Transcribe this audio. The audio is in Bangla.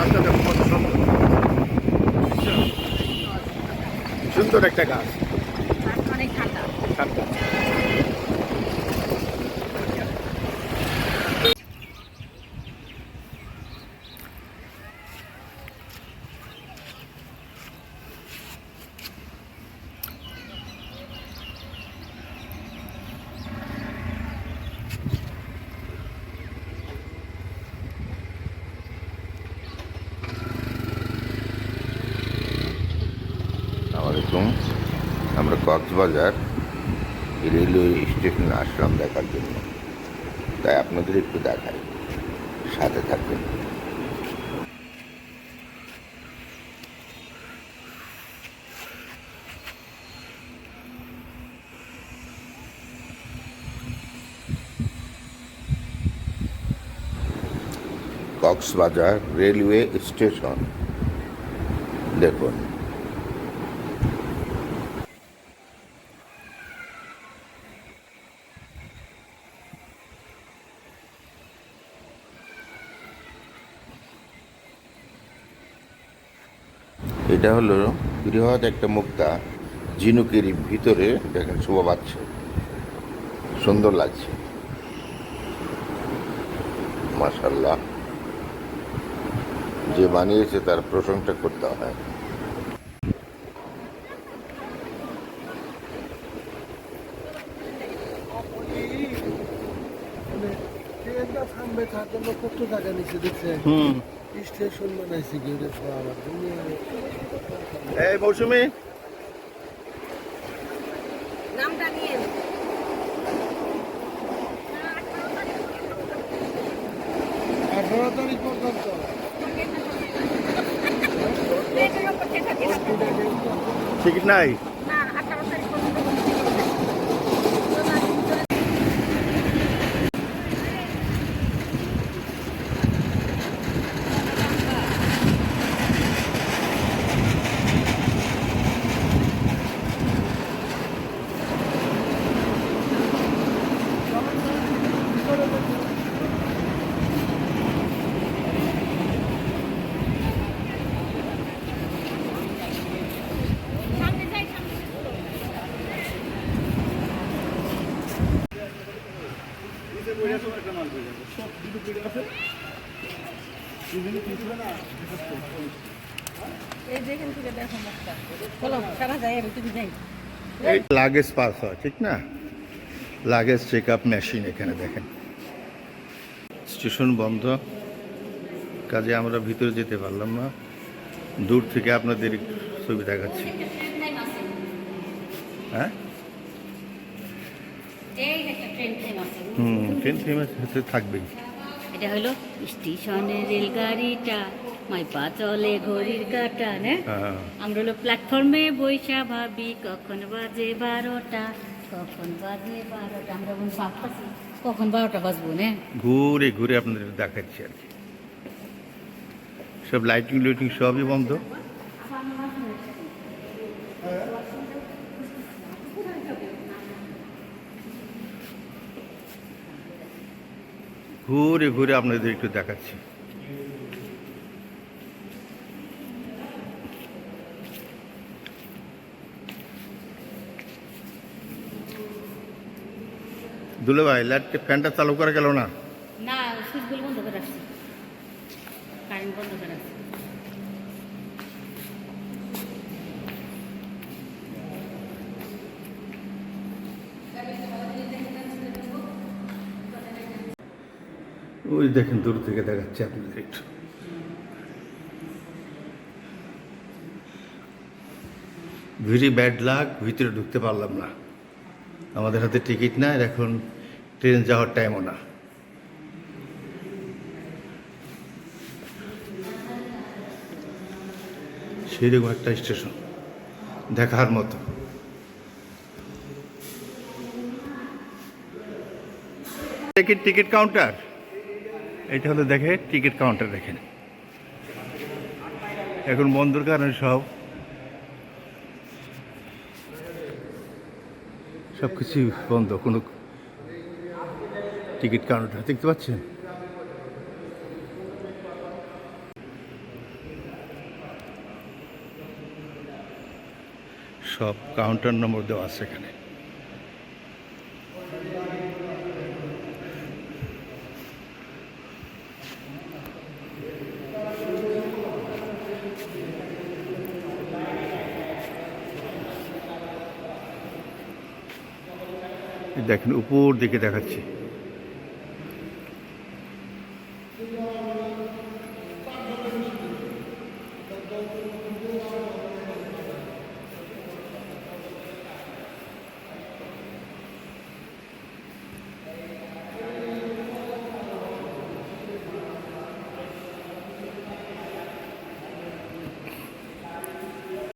গাছটা দেখো কত সুন্দর। সুন্দর একটা গাছ। অনেক ঠান্ডা। ঠান্ডা। আলাইকুম আমরা কক্সবাজার রেলওয়ে স্টেশনে আসলাম দেখার জন্য। তাই আপনাদের একটু দেখাই। সাথে থাকবেন কক্সবাজার রেলওয়ে স্টেশন। দেখুন। এটা হলো বৃহৎ একটা মুক্তা, ঝিনুকের ভিতরে দেখেন শোভা পাচ্ছে সুন্দর লাগছে। মাশাল্লাহ যে বানিয়েছে তার প্রশংসা করতে হয়। হুম। স্টেশন বানাইছে এই মৌসুমি। নামটা নিয়ে আঠারো তারিখ পর্যন্ত। টিকিট নাই না আঠারো তারিখ পর্যন্ত সামনে যাই সামনে এই যেখান থেকে দেখো মুখটা চলো সারা যাই আমি তুমি যাই এই লাগেজ পাস হয় ঠিক না? লাগেজ চেক আপ মেশিন এখানে দেখেন। স্টেশন বন্ধ। কাজে আমরা ভিতরে যেতে পারলাম না। দূর থেকে আপনাদের ছবি দেখাচ্ছি। হ্যাঁ? হুম ট্রেন ফেমাস থাকবেই। এটা হলো স্টেশনে রেলগাড়িটা মাই পা চলে ঘড়ির কাটা না? হ্যাঁ। আমরা হলো প্ল্যাটফর্মে বৈশা ভাবি কখন বাজে বারোটা কখন বাজে বারোটা আমরা এখন ভাবতেছি কখন বারোটা বাজবো না? ঘুরে ঘুরে আপনাদের দেখাচ্ছি আর কি। সব লাইটিং লাইটিং সবই বন্ধ। ঘুরে ঘুরে আপনাদের একটু দেখাচ্ছি। দুলে ভাই লাইট ফ্যানটা চালু করা গেল না? না বন্ধ করে কারেন্ট বন্ধ করে ওই দেখেন, দূর থেকে দেখাচ্ছে আপনাদের একটু। ভেরি ব্যাড লাক ভিতরে ঢুকতে পারলাম না। আমাদের হাতে টিকিট নাই এখন ট্রেন যাওয়ার টাইমও না। সেরকম একটা স্টেশন দেখার মতো। টিকিট টিকিট কাউন্টার এটা হলো দেখে টিকিট কাউন্টার দেখেন। এখন বন্ধুর কারণে সব সব কিছুই বন্ধ, কোনো টিকিট কাউন্টার দেখতে পাচ্ছেন? সব কাউন্টার নম্বর দেওয়া আছে এখানে। দেখেন উপর দিকে দেখাচ্ছি।